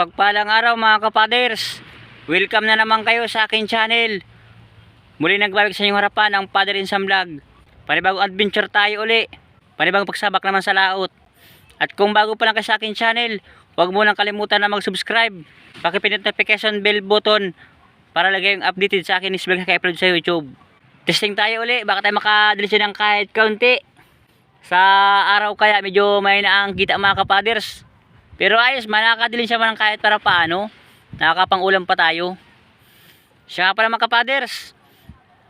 Mapagpalang araw mga kapaders. Welcome na naman kayo sa aking channel. Muli nagbabalik sa inyong harapan ang Father in Sam Vlog. Panibagong adventure tayo uli. Panibagong pagsabak naman sa laot. At kung bago pa lang kayo sa aking channel, huwag mo nang kalimutan na mag-subscribe. Pakipindot notification bell button para lagay yung updated sa akin is vlog na sa YouTube. Testing tayo uli, baka tayo makadilisyon ng kahit kaunti. Sa araw kaya medyo may na ang kita mga kapaders. Pero ayos, manakadilin siya man kahit para paano. Nakakapang-ulam pa tayo. Siya pala mga kapaders.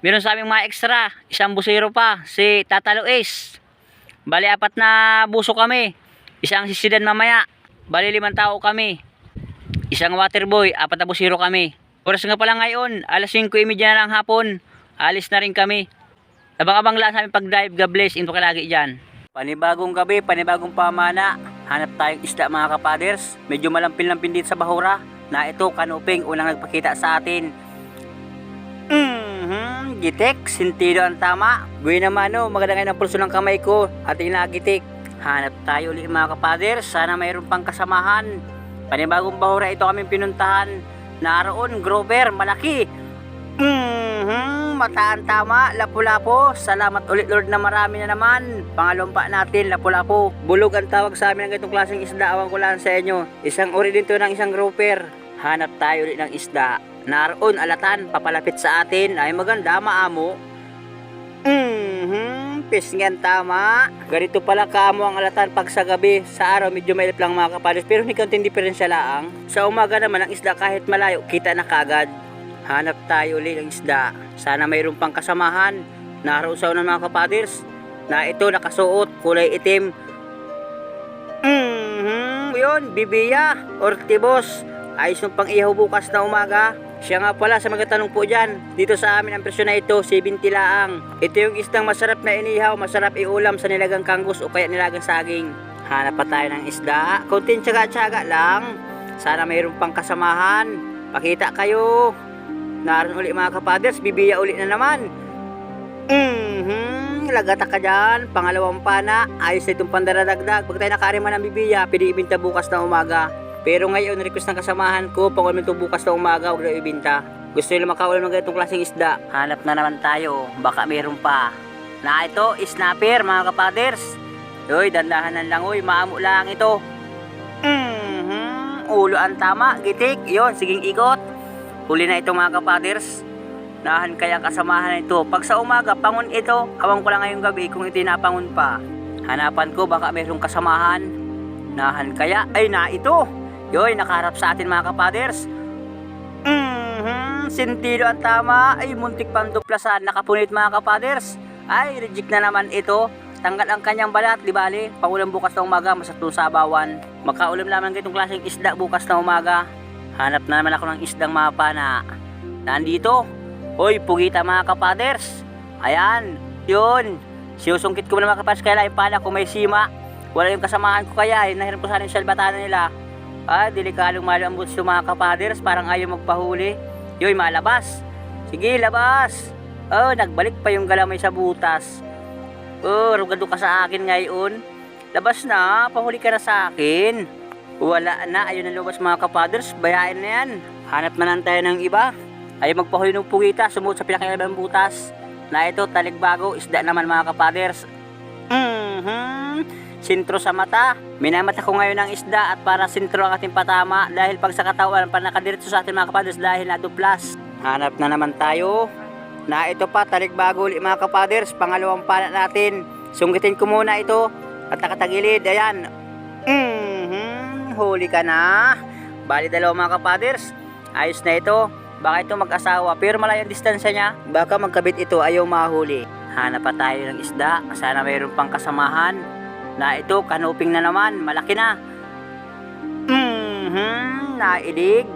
Meron sa aming mga extra. Isang busero pa. Si Tata Luis. Bali apat na buso kami. Isang sisidan mamaya. Bali limang tao kami. Isang waterboy. Apat na busero kami. Oras nga pala ngayon. Alas 5.30 na lang hapon. Alis na rin kami. Abang-abang lang sa aming pag-dive. God bless. Into ka lagi dyan. Panibagong gabi, panibagong pamana. Hanap tayong isda mga kapaders. Medyo malampin-lampin dito sa bahura. Na ito, kanuping, unang nagpakita sa atin. Mhm, gitik, sintido ang tama. Gawin naman no, maganda ngayon ang pulso ng kamay ko at inagitik. Hanap tayo ulit mga kapaders. Sana mayroon pang kasamahan. Panibagong bahura ito kaming pinuntahan. Naroon, Grover, malaki. Mhm, mataan tama, lapu-lapo. Salamat ulit Lord na marami na naman. Pangalumpa natin, lapu-lapo. Bulog ang tawag sa amin ng ganitong klaseng isda. Awan ko lang sa inyo. Isang uri din to ng isang grouper. Hanap tayo ulit ng isda. Naroon, alatan, papalapit sa atin. Ay maganda, maamo. Mhm, pisngan tama. Ganito pala kaamo ang alatan pag sa gabi. Sa araw medyo mailip lang mga kapalis pero hindi kaunting diferensya laang. Sa umaga naman ang isda kahit malayo kita na kagad. Hanap tayo ulit ng isda. Sana mayroon pang kasamahan. Naroon ng mga kapaders na ito nakasuot kulay itim. Mhm, yun, bibiya, ortibos. Ayos ng pang ihaw bukas na umaga. Siya nga pala sa mga po dyan, dito sa amin ang presyo na ito, 70 laang. Ito yung isdang masarap na inihaw, masarap iulam sa nilagang kangus o kaya nilagang saging. Hanap pa tayo ng isda, konting tsaga-tsaga lang. Sana mayroon pang kasamahan. Pakita kayo. Naroon ulit mga kapaders, bibiya ulit na naman. Mhm, lagata ka dyan. Pangalawang pana, ayos na itong pandaradagdag. Pag tayo nakarima ng bibiya, pwede ibinta bukas na umaga. Pero ngayon, request ng kasamahan ko, pang ito bukas na umaga, huwag na ibinta. Gusto nila makaulam ng ganitong klaseng isda. Hanap na naman tayo, baka meron pa. Na ito, snapper mga kapaders. Uy, dandahanan lang uy, maamo lang ito. Mhm, ulo ang tama, gitik. Yon, siging ikot. Huli na ito mga kapaders. Nahan kaya kasamahan ito. Pag sa umaga, pangon ito. Awang ko lang ngayong gabi kung ito napangon pa. Hanapan ko baka mayroong kasamahan. Nahan kaya, ay na ito. Yoy, nakaharap sa atin mga kapaders. Mhm, sentido ang tama. Ay, muntik pang duplasan. Nakapunit mga kapaders. Ay, reject na naman ito. Tanggal ang kanyang balat, di bali. Pangulam bukas na umaga, masatong sabawan. Makaulam lamang itong klaseng isda bukas na umaga. Hanap na naman ako ng isdang mapa na nandito. Hoy, pugita mga kapaders. Ayan, yun. Sinusungkit ko na mga kapaders kaya yung pala kung may sima. Wala yung kasamahan ko kaya, eh, nahiram ko sana yung salbatana nila. Ah, delikadong malambot yung mga kapaders, parang ayaw magpahuli. Yoy, malabas. Sige, labas. Oh, nagbalik pa yung galamay sa butas. Oh, rugado ka sa akin ngayon. Labas na, pahuli ka na sa akin. Wala na, ayun na lumabas mga kapaders, bayain na yan. Hanap na lang tayo ng iba. Ayaw magpahuli ng pugita, sumuot sa pinakailang butas. Na ito, taligbago, isda naman mga kapaders. Mhm. Sintro sa mata. Minamata ko ngayon ng isda at para sintro ang ating patama dahil pag sa katawan pa nakadiretso sa ating mga kapaders dahil naduplas. Hanap na naman tayo. Na ito pa, taligbago ulit mga kapaders, pangalawang pana natin. Sunggitin ko muna ito at nakatagilid. Ayan. Mhm. Huli ka na. Bali dalawa mga kapaders. Ayos na ito. Baka ito mag-asawa pero malayo ang distansya niya. Baka magkabit ito ayaw mahuli. Hanap pa tayo ng isda. Sana mayroon pang kasamahan. Na ito, kanuping na naman. Malaki na. Mhm, nailig.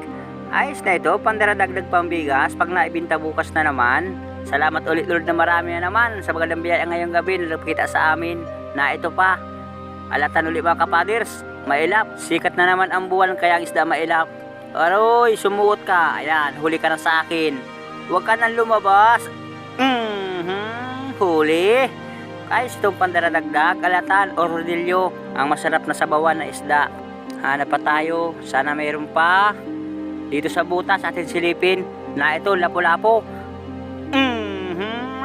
Ayos na ito, pandaradagdag pambigas. Pag naibinta bukas na naman. Salamat ulit Lord na marami na naman sa magandang biyaya ngayong gabi na nagpakita sa amin na ito pa. Alatan ulit mga kapaders, mailap. Sikat na naman ang buwan kaya ang isda mailap. Aroy, sumuot ka. Ayan, huli ka na sa akin. Huwag ka nang lumabas. Mhm, huli. Ayos itong pandaradagdag, alatan o rodilyo, ang masarap na sabawan na isda. Hanap pa tayo. Sana mayroon pa. Dito sa butas atin silipin. Na ito, lapo-lapo.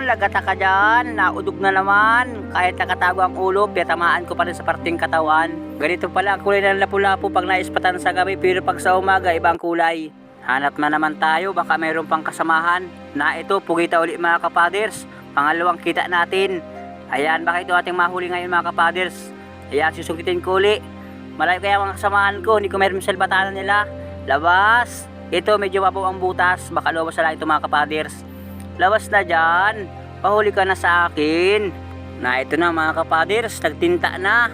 Lagata ka dyan. Naudog na naman. Kahit nakatago ang ulo, pinatamaan ko pa rin sa parting katawan. Ganito pala ang kulay ng lapu-lapu pag naispatan sa gabi, pero pag sa umaga, ibang kulay. Hanap na naman tayo, baka mayroon pang kasamahan. Na ito, pugita uli mga kapaders. Pangalawang kita natin. Ayan, baka ito ating mahuli ngayon mga kapaders. Ayan, susugitin ko uli. Malayo kaya mga kasamahan ko, hindi ko meron sa batanan nila. Labas! Ito, medyo mapo ang butas. Baka lumabas na lang ito mga kapaders. Labas na dyan. Pahuli ka na sa akin. Na ito na mga kapaders, nagtinta na.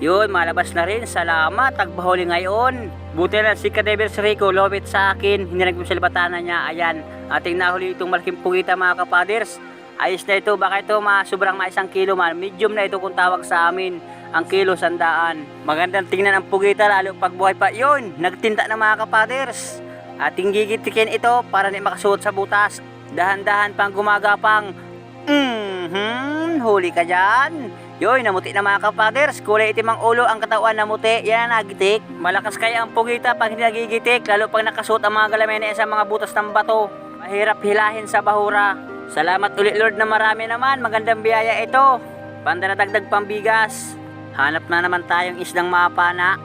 Yun, malabas na rin. Salamat, tagpahuli ngayon. Buti na si Kadevers Rico, lobit sa akin. Hindi nagpusalbatanan niya. Ayan, ating nahuli itong malaking pugita mga kapaders. Ayos na ito, baka ito ma, sobrang ma isang kilo man. Medium na ito kung tawag sa amin. Ang kilo, sandaan. Magandang tingnan ang pugita, lalo pag buhay pa. Yun, nagtinta na mga kapaders. Ating gigitikin ito para di makasuot sa butas. Dahan-dahan pang gumagapang. Mhm, huli ka dyan. Yoy, namuti na mga kapaders. Kulay itim ang ulo, ang katawan namuti. Yan nagitik. Malakas kaya ang pugita pag hindi nagigitik. Lalo pag nakasuot ang mga galamene sa mga butas ng bato. Mahirap hilahin sa bahura. Salamat ulit Lord na marami naman. Magandang biyaya ito. Pandaradagdag pambigas. Hanap na naman tayong isdang mapana.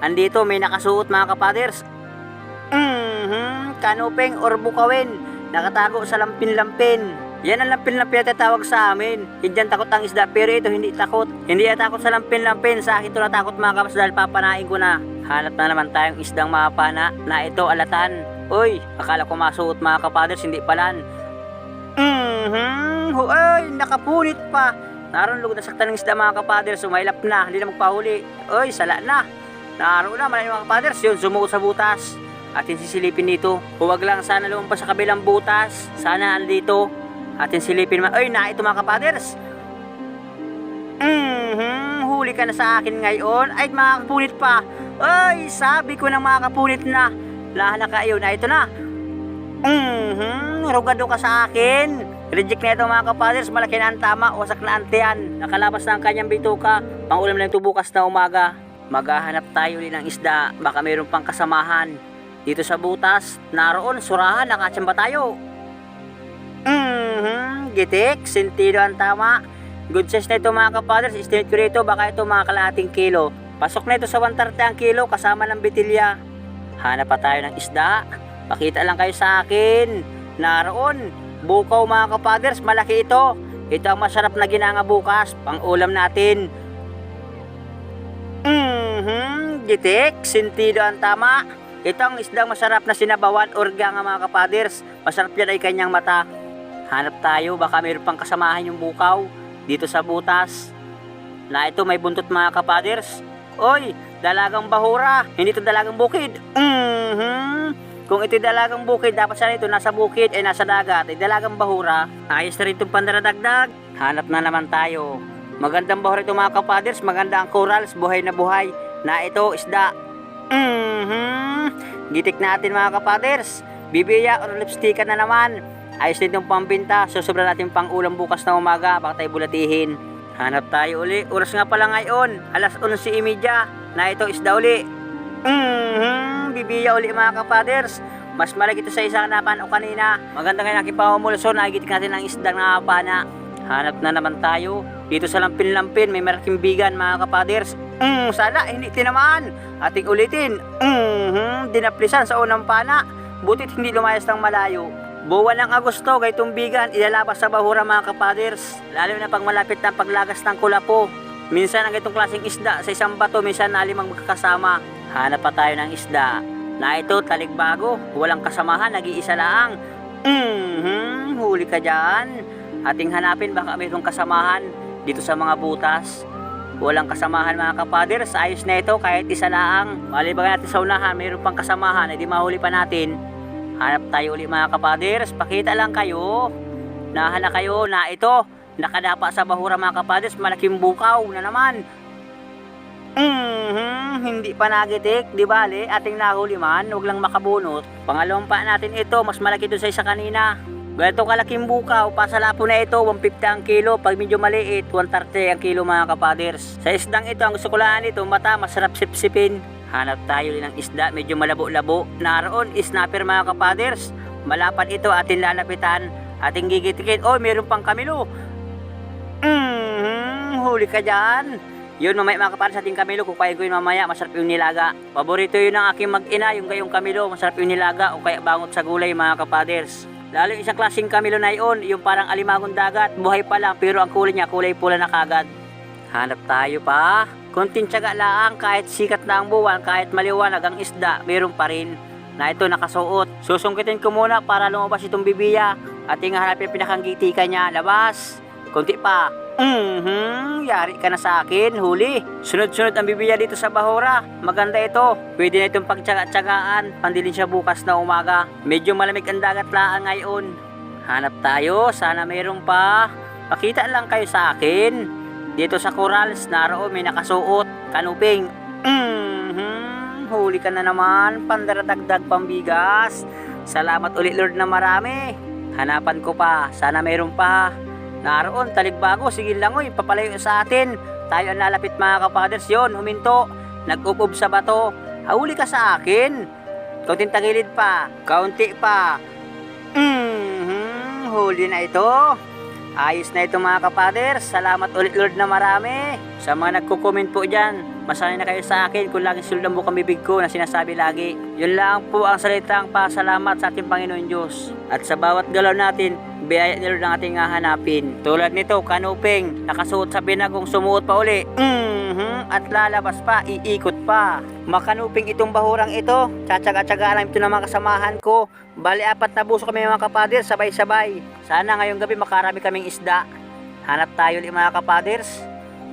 Andito may nakasuot mga kapaders. Mhm, kanupeng or bukawin. Nakatago sa lampin-lampin. Yan ang lampin-lampin na tatawag sa amin. Hindi yan takot ang isda, pero ito hindi takot. Hindi yan takot sa lampin-lampin. Sa akin ito natakot mga kapas dahil papanain ko na. Hanap na naman tayong isdang mapana na ito alatan. Uy, akala ko masuot mga kapaders, hindi palan. Mhm, uy, nakapunit pa. Naroon lugod na saktan ng isda mga kapaders, sumailap na, hindi na magpahuli. Uy, sala na. Naroon na, malayo mga kapaders, yun, sumuot sa butas. Atin sisilipin dito. Huwag lang sana lumampas sa kabilang butas. Sana andito. Atin silipin ma. Ay, na ito mga kapaders. Mhm, huli ka na sa akin ngayon. Ay, mga kapunit pa. Ay, sabi ko ng mga kapunit na. Lahala ka yun. Na ito na. Mhm, rugado ka sa akin. Reject na ito mga kapaders. Malaki na ang tama. Wasak na ang tiyan. Nakalabas na ang kanyang bituka. Pangulam na ito bukas na umaga. Maghahanap tayo ulit ng isda. Baka mayroon pang kasamahan. Dito sa butas, naroon, surahan, nakatsamba tayo. Mhm, gitik, sentido ang tama. Good size na ito mga kapaders, estimate ko rito, baka ito mga kalahating kilo. Pasok na ito sa 130 ang kilo, kasama ng bitilya. Hanap pa tayo ng isda. Pakita lang kayo sa akin. Naroon, bukaw mga kapaders, malaki ito. Ito ang masarap na ginanga bukas, pang ulam natin. Mhm, gitik, sentido ang tama. Ito ang isdang masarap na sinabawan or ganga mga kapaders. Masarap yan ay kanyang mata. Hanap tayo, baka mayroon pang kasamahan yung bukaw dito sa butas. Na ito may buntot mga kapaders. Oy, dalagang bahura, hindi ito dalagang bukid. Mhm. Kung ito dalagang bukid, dapat sana ito nasa bukid ay nasa dagat. Ay dalagang bahura, ayos na rin itong pandaradagdag. Hanap na naman tayo. Magandang bahura ito mga kapaders, maganda ang corals, buhay na buhay. Na ito, isda, Mhm. Gitik natin mga kapaders. Bibiya or lipstickan na naman. Ayos din itong pambinta. Susubra natin pang ulam bukas na umaga. Baka tayo bulatihin. Hanap tayo uli. Oras nga pala ngayon. Alas 11.30 na ito isda uli. Mhm. Bibiya uli mga kapaders. Mas malaki ito sa isang napan o kanina. Maganda ngayon aking pamumulso. Nagitik natin ang isdang nakapana. Hanap na naman tayo. Dito sa lampin-lampin, may malaking bigan mga kapaders. Mm, sala, hindi tinamaan. Ating ulitin. Mm, dinaplisan sa unang pana. Butit hindi lumayas ng malayo. Buwan ng Agosto, kay tumbigan, ilalabas sa bahura mga kapaders. Lalo na pag malapit na paglagas ng kulapo. Minsan ang itong klaseng isda sa isang bato, minsan na limang magkakasama. Hanap pa tayo ng isda. Na ito, taligbago. Walang kasamahan, nag-iisa lang. Mhm, huli ka dyan. Ating hanapin baka mayroong kasamahan dito sa mga butas. Walang kasamahan mga kapaders, ayos na ito kahit isa lang. Malibagan natin sa unahan, mayroon pang kasamahan, edi mahuli pa natin. Hanap tayo ulit mga kapaders, pakita lang kayo. Nahala kayo na ito, nakadapa sa bahura mga kapaders, malaking bukaw na naman. Mhm, hindi pa nagitik, di bale, ating nahuli man, huwag lang makabunot. Pangalawang pa natin ito, mas malaki doon sa isa kanina. Ganito kalaking bukaw, pasalapo na ito, 150 ang kilo. Pag medyo maliit, 130 ang kilo mga kapaders. Sa isdang ito, ang gusto ko lang ito, mata, masarap sipsipin. Hanap tayo ng isda, medyo malabo-labo. Naroon, snapper mga kapaders. Malapad ito, ating lalapitan. Ating gigitikin. Oh, meron pang kamilo. Mm, huli ka dyan. Yun, mamaya mga kapaders, ating kamilo. Kukain ko yun mamaya, masarap yung nilaga. Paborito yun ng aking mag-ina, yung gayong kamilo. Masarap yung nilaga o kaya bangot sa gulay mga kapaders. Lalo isang klaseng kamilo na yun, yung parang alimangon dagat. Buhay pa lang, pero ang kulay niya, kulay pula na kagad. Hanap tayo pa. Kunting tiyaga lang, kahit sikat na ang buwan, kahit maliwanag ang isda, meron pa rin na ito nakasuot. Susungkitin ko muna para lumabas itong bibiya. At hanapin pinakang gitikan niya, labas. Kunti pa. Mhm, yari ka na sa akin, huli. Sunod-sunod ang bibiya dito sa Bahora. Maganda ito. Pwede na itong pagtsaga-tsagaan. Pandilin siya bukas na umaga. Medyo malamig ang dagat laan ngayon. Hanap tayo, sana mayroon pa. Pakita lang kayo sa akin. Dito sa corals, naroon may nakasuot, kanuping. Mhm, huli ka na naman, pandaradagdag pambigas. Salamat ulit Lord na marami. Hanapan ko pa, sana mayroon pa. Naroon, taligbago, sige lang oy, papalayo sa atin. Tayo ang lalapit mga kapaders yon, huminto. Nag-upob sa bato. Huli ka sa akin. Kaunting tagilid pa, kaunti pa. Mhm, huli na ito. Ayos na ito mga kapaders. Salamat ulit Lord na marami. Sa mga nagko-comment po dyan, masanay na kayo sa akin kung laging sulong mo bibig ko na sinasabi lagi. Yun lang po ang salitang pasalamat sa ating Panginoon Diyos. At sa bawat galaw natin, biyaya ni Lord ang ating hahanapin. Tulad nito, kanuping, nakasuot sa binagong sumuot pa uli. At lalabas pa, iikot pa. Makanuping itong bahurang ito. Tsatsaga-tsaga lang ito ng mga kasamahan ko. Bali, apat na buso kami mga kapaders, sabay-sabay. Sana ngayong gabi makarami kaming isda. Hanap tayo ulit mga kapaders.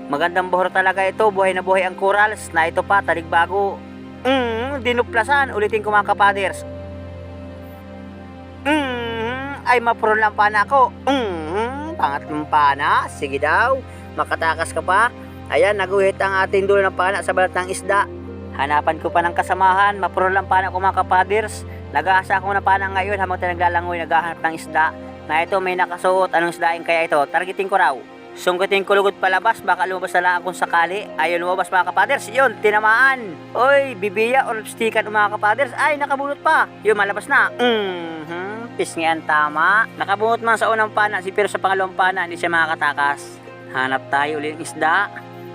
Magandang buhor talaga ito, buhay na buhay ang corals. Na ito pa, taligbago. Mm, dinuplasan, ulitin ko mga kapaders. Mm, ay mapro lang pana ako. Mm, pangatlong pana, sige daw. Makatakas ka pa. Ayan, naguhit ang ating dulo ng pana sa balat ng isda. Hanapan ko pa ng kasamahan, mapro lang pana ko mga kapaders. Nag-aasa ako na pana ngayon habang tayo naglalangoy, naghahanap ng isda. Na ito may nakasuot, anong isdain kaya ito? Targeting ko raw. Sungkitin ko lugod palabas, baka lumabas na lang kung sakali. Ayun, lumabas mga kapaders. Yun, tinamaan. Oy, bibiya or lipstickan mga kapaders. Ay, nakabunot pa. Yun, malabas na. Mhm, pisngian tama. Nakabunot man sa unang pana, si pero sa pangalawang pana, hindi siya makakatakas. Hanap tayo ulit ng isda.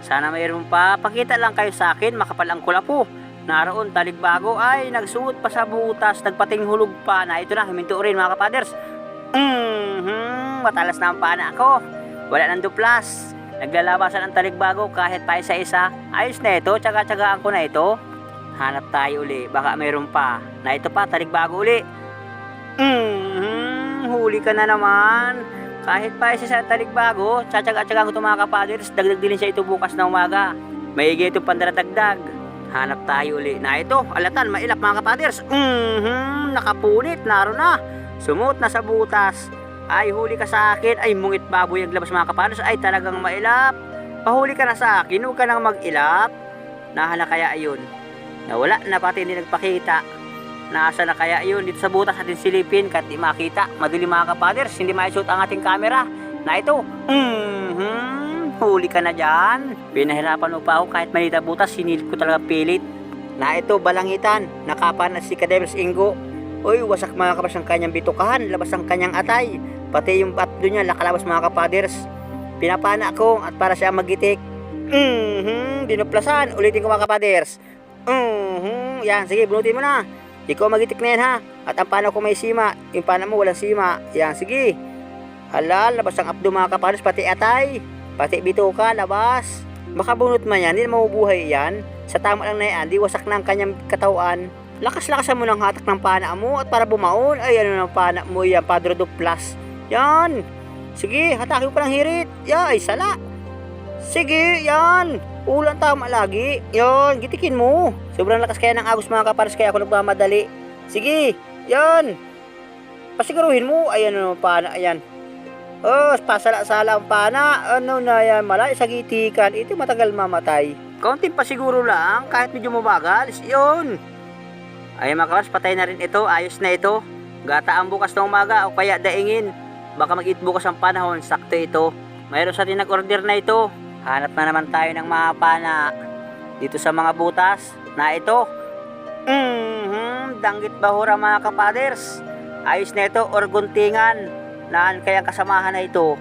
Sana mayroon pa. Pakita lang kayo sa akin, makapal ang kulapo. Naroon, taligbago ay nagsuot pa sa butas, nagpating hulog pa na ito na, huminto rin mga kapaders. Mhm, matalas na ang pana ako. Wala nang duplas. Naglalabasan ang taligbago kahit pa isa-isa. Ayos na ito, tsaga-tsagaan ko na ito. Hanap tayo uli, baka mayroon pa. Na ito pa, taligbago uli. Mhm, huli ka na naman. Kahit pa isa sa taligbago, tsatsaga-tsagaan ko mga kapaders, dagdag din siya ito bukas na umaga. May ito pandaradagdag. Hanap tayo uli. Na ito, alatan, mailap mga kapaders. Mhm, nakapunit, naroon na. Sumuot na sa butas. Ay, huli ka sa akin. Ay, mungit baboy ang labas mga kapanos. Ay, talagang mailap. Pahuli ka na sa akin. Huwag ka nang mag-ilap. Nahala kaya ayun. Nawala na pati hindi nagpakita. Nasa na kaya yun dito sa butas ating silipin kahit di makita. Madali mga kapaders, hindi maishoot ang ating camera. Na ito, mhm, huli ka na dyan. Pinahirapan mo pa ako kahit malita butas, sinilip ko talaga pilit. Na ito, balangitan, nakapan na si Kadevils Ingo. Uy, wasak mga kapas ang kanyang bitukahan, labas ang kanyang atay. Pati yung batdo niya, nakalabas mga kapaders. Pinapana ko at para siya magitik. Mhm, dinuplasan. Ulitin ko mga kapaders. Mhm, yan, sige, bunutin mo na. Ikaw magitik na yan ha. At ang pana ko may sima. Yung pana mo walang sima. Yan, sige. Halal, labas ang abdo mga kapaders, pati atay. Pati bituka, labas. Makabunot man yan, hindi na mabubuhay yan. Sa tama lang na yan, di wasak na ang kanyang katawan. Lakas-lakasan mo ng hatak ng pana mo at para bumaon, ay ano ng pana mo yan, Padre Duplas. Yan. Sige, hatakin ko pa ng hirit. Ya, ay sala. Sige, yan. Ulan tama lagi. Yan, gitikin mo. Sobrang lakas kaya ng agos mga kapares kaya ako nagmamadali. Sige, yan. Pasiguruhin mo. Ayan ano, pana, ayan. Oh, pasala-sala ang pana. Ano na yan, malay sa gitikan. Ito matagal mamatay. Kaunting pasiguro lang, kahit medyo mabagal. Yun. Ay mga kapas, patay na rin ito. Ayos na ito. Gata ang bukas ng umaga o kaya daingin. Baka mag-eat bukas ang panahon. Sakto ito. Mayroon sa atin nag-order na ito. Hanap na naman tayo ng mga pana. Dito sa mga butas. na ito. Mhm, danggit bahura mga kapaders. Ayos na ito, or guntingan. Naan kayang kasamahan na ito.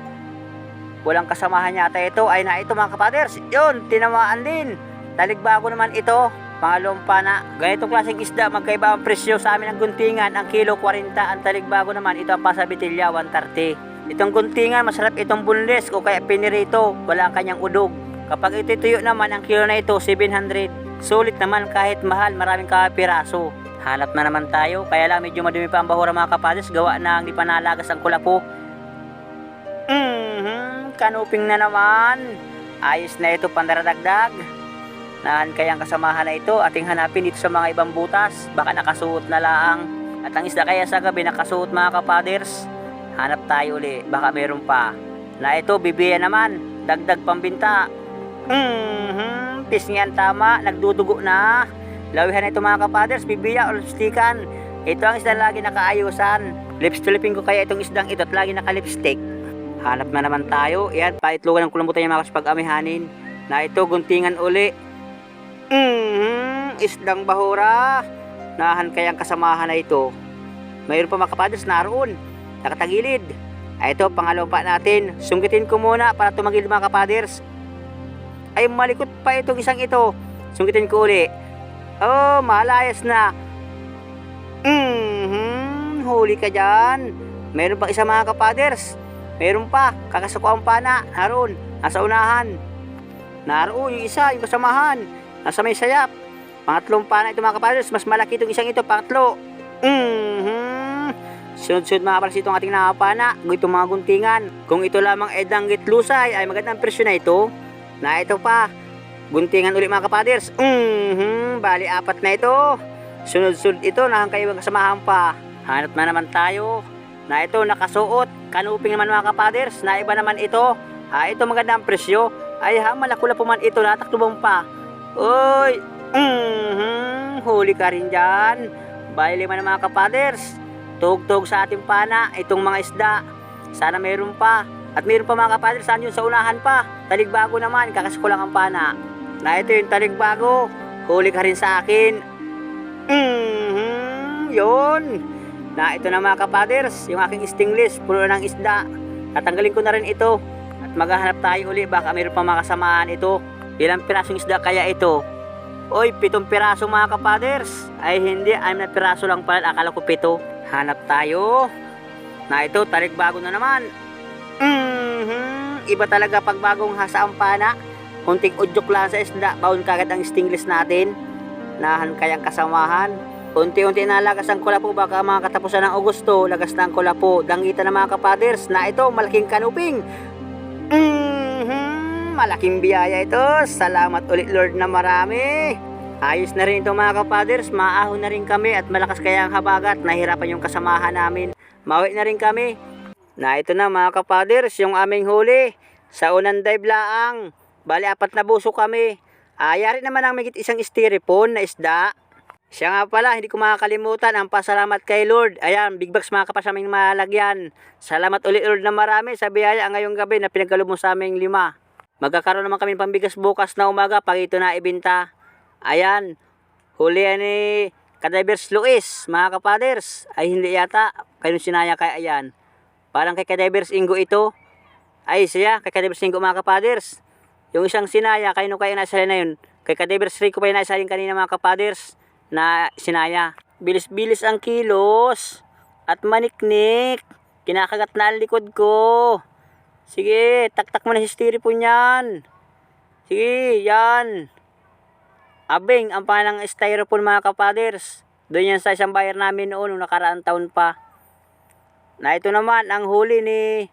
Walang kasamahan yata ito. Ay na ito mga kapaders. Yun, tinamaan din. Taligbago naman ito. Pangalawang pana. Ganitong klaseng isda, magkaiba ang presyo sa amin ng guntingan. Ang kilo 40, ang taligbago naman, ito ang pasabitilya, 130. Itong guntingan, masarap itong bunles o kaya pinirito. Wala ang kanyang udog. Kapag ito tuyo naman, ang kilo na ito, 700. Sulit naman kahit mahal, maraming kapiraso. Hanap na naman tayo, kaya lang medyo madumi pa ang bahura mga kapadres, gawa na hindi pa nalagas ang kulapo. Mhm, kanuping na naman. Ayos na ito pandaradagdag. Naan kayang kasamahan na ito, ating hanapin dito sa mga ibang butas. Baka nakasuot na laang. At ang isda kaya sa gabi nakasuot mga kapaders. Hanap tayo uli, baka meron pa. Na ito, bibiya naman. Dagdag pambinta. Mhm, pisngian tama, nagdudugo na. Lawihan ito mga kapaders, bibiya o lipstickan. Ito ang isda lagi nakaayusan. Lipstulipin ko kaya itong isdang ito at lagi naka-lipstick. Hanap na naman tayo. Yan, paitlugan ng kulambutan yung mga kapag-amihanin. Na ito, guntingan uli. Mhm, isdang bahura. Nahan kayang kasamahan na ito. Mayroon pa mga kapaders naroon. Nakatagilid. Ay ito, pangalawang pa natin. Sungkitin ko muna para tumagilid mga kapaders. Ay, malikot pa itong isang ito. Sungkitin ko uli. Oh, malayas na. Mhm, huli ka dyan. Meron pa isa mga kapaders. Meron pa, kakasako ang pana. Naroon, nasa unahan. Naroon yung isa, yung kasamahan. Nasa may sayap. Pangatlong pana ito mga kapaders. Mas malaki itong isang ito, pangatlo. Mhm. Sunod-sunod mga kapaders itong ating nakapana. Itong mga guntingan. Kung ito lamang edanggit lusay, ay magandang presyo na ito. Na ito pa. Guntingan ulit mga kapaders. Mhm. Bali, apat na ito. Sunod-sunod ito, nakangkaiwang kasamahan pa. Hanap na naman tayo. Na ito, nakasuot. Kanuping naman mga kapaders. Na iba naman ito. Ha, ito maganda ang presyo. Ay ha, malakula po man ito. Nataklubong pa. Uy! Mhm. Huli ka rin dyan. Bali lima na mga kapaders. Tugtog sa ating pana. Itong mga isda. Sana meron pa. At meron pa mga kapaders. Saan yun sa unahan pa? Taligbago naman. Kakasuko lang ang pana. Na ito yung taligbago. Huli ka rin sa akin. Mhm, yun. Na ito na mga kapaders, yung aking stingless, puno ng isda. Tatanggalin ko na rin ito. At maghahanap tayo uli, baka mayroon pa mga kasamaan ito. Ilang pirasong isda kaya ito? Oy, pitong piraso mga kapaders. Ay hindi, ay na piraso lang pala, akala ko pito. Hanap tayo. Na ito, tarik bago na naman. Mhm, iba talaga pag bagong hasa ang pana. Kunting udyok lang sa isda, baon kagad ang stingless natin. Nahan kayang kasamahan. Unti-unti na lagas ang kulapo baka mga katapusan ng Agosto, lagas na ang kulapo. Dangitan ng mga kapaders na ito, malaking kanuping. Mhm, malaking biyaya ito. Salamat ulit Lord na marami. Ayos na rin ito mga kapaders, maahon na rin kami at malakas kaya ang habagat. Nahirapan yung kasamahan namin. Mawi na rin kami. Na ito na mga kapaders, yung aming huli. Sa unang dive laang. Bali apat na buso kami. Ayari naman ang migit isang styrofoam na isda. Siya nga pala, hindi ko makakalimutan ang pasalamat kay Lord. Ayan, big bucks mga kapasaming malagyan. Salamat ulit Lord na marami sa biyaya ngayong gabi na pinagkalob mo sa aming lima. Magkakaroon naman kami pambigas bukas na umaga pag ito na ibinta. Ayan, huli ni Kadivers Luis, mga kapaders. Ay hindi yata, kayo sinaya kay ayan. Parang kay Kadivers Ingo ito. Ay siya, kay Kadivers Ingo mga kapaders. Yung isang sinaya, kayo kaya nasa na yun. Kay Kadivers Rico pa yung nasa kanina mga kapaders na sinaya. Bilis-bilis ang kilos at maniknik. Kinakagat na ang likod ko. Sige, taktak mo na si styrofoam yan. Sige, yan. Abing, ang panang styrofoam mga kapaders. Doon yan sa isang bayar namin noon, nung nakaraan taon pa. Na ito naman, ang huli ni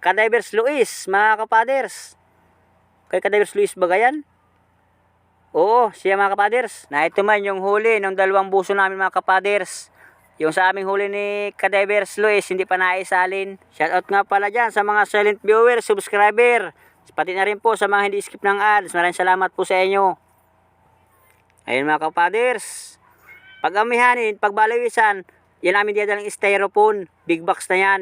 Kadivers Luis, mga kapaders. Kay Kadivers Luis ba yan? Oo, siya mga kapaders. Na ito man yung huli ng dalawang buso namin mga kapaders. Yung sa aming huli ni Kadivers Luis, hindi pa naisalin. Shoutout nga pala dyan sa mga silent viewer, subscriber. Pati na rin po sa mga hindi skip ng ads. Maraming salamat po sa inyo. Ayun mga kapaders. Pag amihanin, pag balawisan, yan namin dinadalang styrofoam. Big box na yan.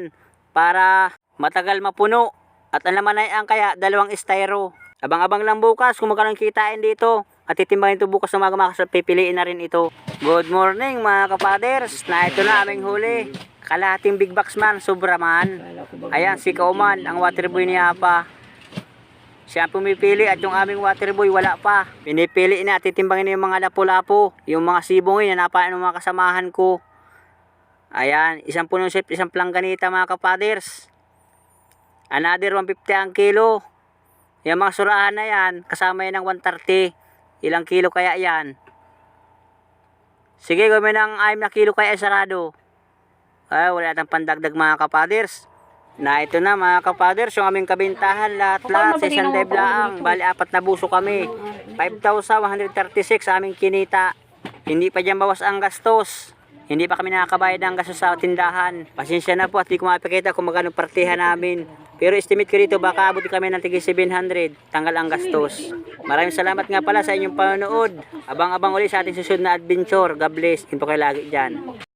Para matagal mapuno. At ang laman ay ang kaya dalawang styro. Abang-abang lang bukas kung magkano kitain dito. at titimbangin ito bukas ng mga kasal, pipiliin na rin ito. Good morning mga kapaders, na ito na aming huli. Kalahating big box man, sobra man. Ayan, si Kauman, ang water boy niya pa. Siya pumipili at yung aming water boy wala pa. Pinipili na at titimbangin na yung mga lapo-lapo. Yung mga sibongin na napaan ng mga kasamahan ko. Ayan, isang punong sip, isang plangganita mga kapaders. Another 150 ang kilo. Yung mga surahan na yan, kasama yan ng 130. Ilang kilo kaya yan? Sige, gawin ng 6 na kilo kaya sarado. Ay, wala tang pandagdag mga kapaders. Na ito na mga kapaders, yung aming kabintahan lahat-lahat sa isang dive lang. Bali, apat na buso kami. 5,136 sa aming kinita. Hindi pa dyan bawas ang gastos. Hindi pa kami nakakabayad ng gastos sa tindahan. Pasensya na po at di ko mapakita kung magkano partihan namin. Pero estimate ko dito baka abuti kami ng tigi 700. Tanggal ang gastos. Maraming salamat nga pala sa inyong panonood. Abang-abang ulit sa ating susunod na adventure. God bless. Ito kayo lagi dyan.